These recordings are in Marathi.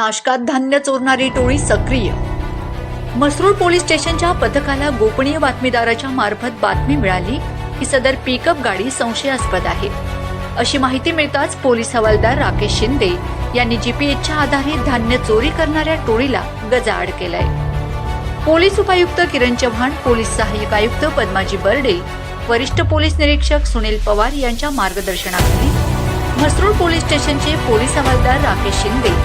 नाशकात धान्य चोरणारी टोळी सक्रिय. मसरूळ पोलीस स्टेशनच्या पथकाला गोपनीय बातमीदाराच्या मार्फत बातमी मिळाली की सदर पिकअप गाडी संशयास्पद आहे. अशी माहिती मिळताच पोलीस हवालदार राकेश शिंदे यांनी जीपीएसच्या आधारे धान्य चोरी करणाऱ्या टोळीला गजाआड केलाय. पोलीस उपायुक्त किरण चव्हाण पोलीस सहाय्यक आयुक्त पद्माजी बर्डे वरिष्ठ पोलीस निरीक्षक सुनील पवार यांच्या मार्गदर्शनाखाली म्हसरूळ पोलीस स्टेशनचे पोलीस हवालदार राकेश शिंदे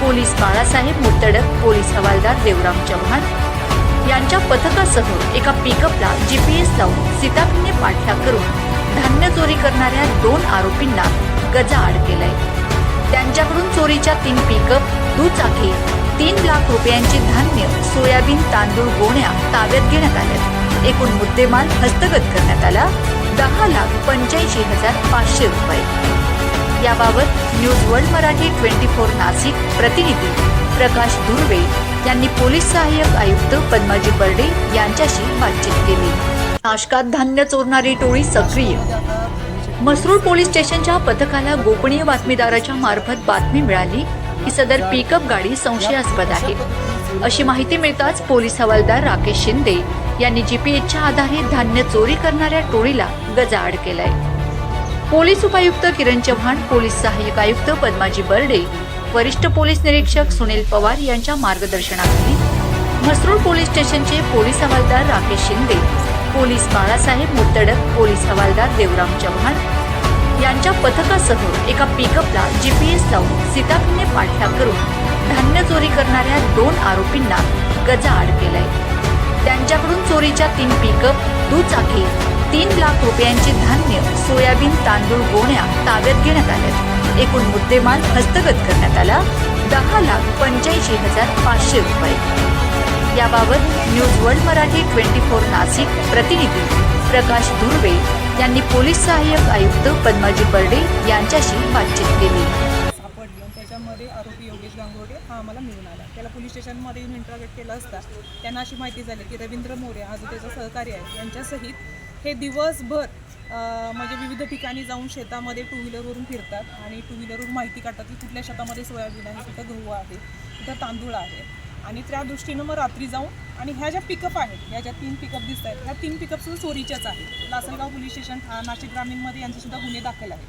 पोलीस बाळासाहेब मुतडक पोलीस हवालदार देवराम चव्हाण यांच्या पथकासह एका पिकअपला जीपीएस लावून सीताफीने पाठलाग करून धान्य चोरी करणाऱ्या दोन आरोपींना गजाआड केलाय. त्यांच्याकडून चोरीच्या तीन पिकअप दुचाकी तीन लाख रुपयांचे धान्य सोयाबीन तांदूळ गोण्या ताब्यात घेण्यात आल्या एकूण मुद्देमाल हस्तगत करण्यात आला. दहा लाख पंच्याऐंशी हजार पाचशे रुपये. याबाबत news world Marathi twenty four Nashik प्रतिनिधी प्रकाश धुर्वे यांनी पोलीस सहाय्यक आयुक्त पद्माजी बर्डे यांच्याशी बातचीत केली. नाशकात धान्य चोरणारी टोळी सक्रिय. मसरूळ पोलीस स्टेशनच्या पथकाला गोपनीय बातमीदाराच्या मार्फत बातमी मिळाली की सदर पिकअप गाडी संशयास्पद आहे. अशी माहिती मिळताच पोलीस हवालदार राकेश शिंदे यांनी जीपीएसच्या आधारे धान्य चोरी करणाऱ्या टोळीला गजाआड केलाय. पोलीस उपायुक्त किरण चव्हाण पोलीस सहाय्यक आयुक्त पद्माजी बर्डे वरिष्ठ पोलीस निरीक्षक सुनील पवार यांच्या मार्गदर्शनाखाली म्हसरूळ पोलीस स्टेशनचे पोलीस हवालदार राकेश शिंदे पोलीस बाळासाहेब मुत्तडक पोलीस हवालदार देवराम चव्हाण यांच्या पथकासह एका पिकअपला जीपीएस लावून सीताफीने पाठलाग करून धान्य चोरी करणाऱ्या दोन आरोपींना गजाआड केलाय. त्यांच्याकडून चोरीच्या तीन पिकअप दुचाकी तीन लाख रुपयांचे धान्य सोयाबीन तांदूळ गोण्या ताब्यात घेण्यात आल्या एकूण मुद्देमाल हस्तगत करण्यात आला. दहा लाख पंच्याऐंशी हजार पाचशे रुपये. याबाबत news world Marathi twenty four Nashik प्रतिनिधी प्रकाश धुर्वे यांनी पोलीस सहाय्यक आयुक्त पद्माजी बर्डे यांच्याशी बातचीत केली. त्याच्यामध्ये आरोपी योगेश गांगोडे हा आम्हाला मिळून आला. त्याला पोलीस स्टेशनमध्ये येऊन इंट्रागेट केलं असता. त्यांना अशी माहिती झाली की रवींद्र मोरे हा जो त्याचा सहकारी आहे. यांच्यासहित हे दिवसभर म्हणजे विविध ठिकाणी जाऊन शेतामध्ये टू व्हीलरवरून फिरतात आणि टू व्हीलरवरून माहिती काढतात की कुठल्या शेतामध्ये सोयाबीन आहे कुठं गहू आहे कुठं तांदूळ आहे. आणि त्या दृष्टीनं मग रात्री जाऊन आणि ह्या ज्या पिकअप आहेत ह्या ज्या तीन पिकअप दिसत आहेत ह्या तीन पिकअपसुद्धा चोरीच्याच आहेत. लासलगाव पोलीस स्टेशन नाशिक ग्रामीणमध्ये यांचे सुद्धा गुन्हे दाखल आहेत.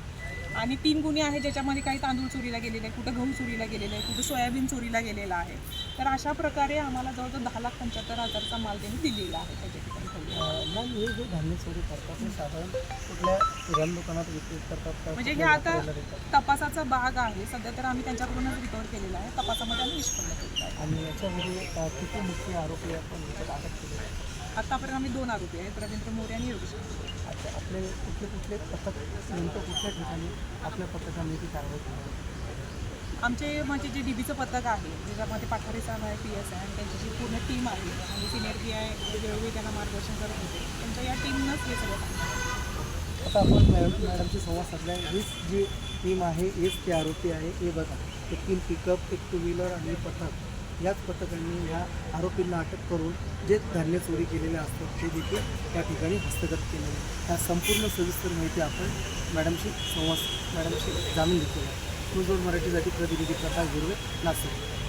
आणि तीन गुन्हे आहेत ज्याच्यामध्ये काही तांदूळ चोरीला गेलेले आहे कुठं गहू चोरीला गेलेलं आहे कुठं सोयाबीन चोरीला गेलेलं आहे तर अशा प्रकारे आम्हाला जवळजवळ दहा लाख पंच्याहत्तर हजारचा माल त्यांनी दिलेला आहे त्याच्या ठिकाणी ठेवलेला. मॅम हे जे धान्य चोरी करतात साधारण कुठल्या किराणा दुकानात विक्री करतात म्हणजे हे आता? तपासाचा भाग आहे सध्या तर आम्ही त्यांच्याकडूनच रिकवर केलेला आहे तपासामध्ये आम्ही निष्पन्न केलेला आहे आणि याच्यामध्ये किती मुख्य आरोपी आपण अटक? आतापर्यंत आम्ही दोन आरोपी आहेत रवींद्र मोरे आणि योगेश. अच्छा आपले कुठले कुठले पथक नेमकं कुठल्या ठिकाणी आपल्या पथकाने ती कारवाई केली. आमचे म्हणजे जे डीबीचं पथक आहे ज्याच्यामध्ये पाठारे साहेब आहे पी एस आहे आणि त्यांची जी पूर्ण टीम आहे आणि सिनियर पी आय वेळोवेळी त्यांना मार्गदर्शन करत होते. त्यांच्या या टीमनंच हे सगळं. आता आपण मॅडम मॅडमची संवाद साधला. हीच जी टीम आहे हेच ते आरोपी आहे. हे बघा ते तीन पिकअप एक टू व्हीलर आणि पथक. याच पथकांनी ह्या आरोपींना अटक करून जे धान्य चोरी केलेले असतात ते देखील त्या ठिकाणी हस्तगत केलेले ह्या संपूर्ण सविस्तर माहिती आपण मॅडमशी संवाद मॅडमशी जाणून घेतलेला आहे. मराठीसाठी प्रतिनिधी प्रकाश गुरुवे नाशिक.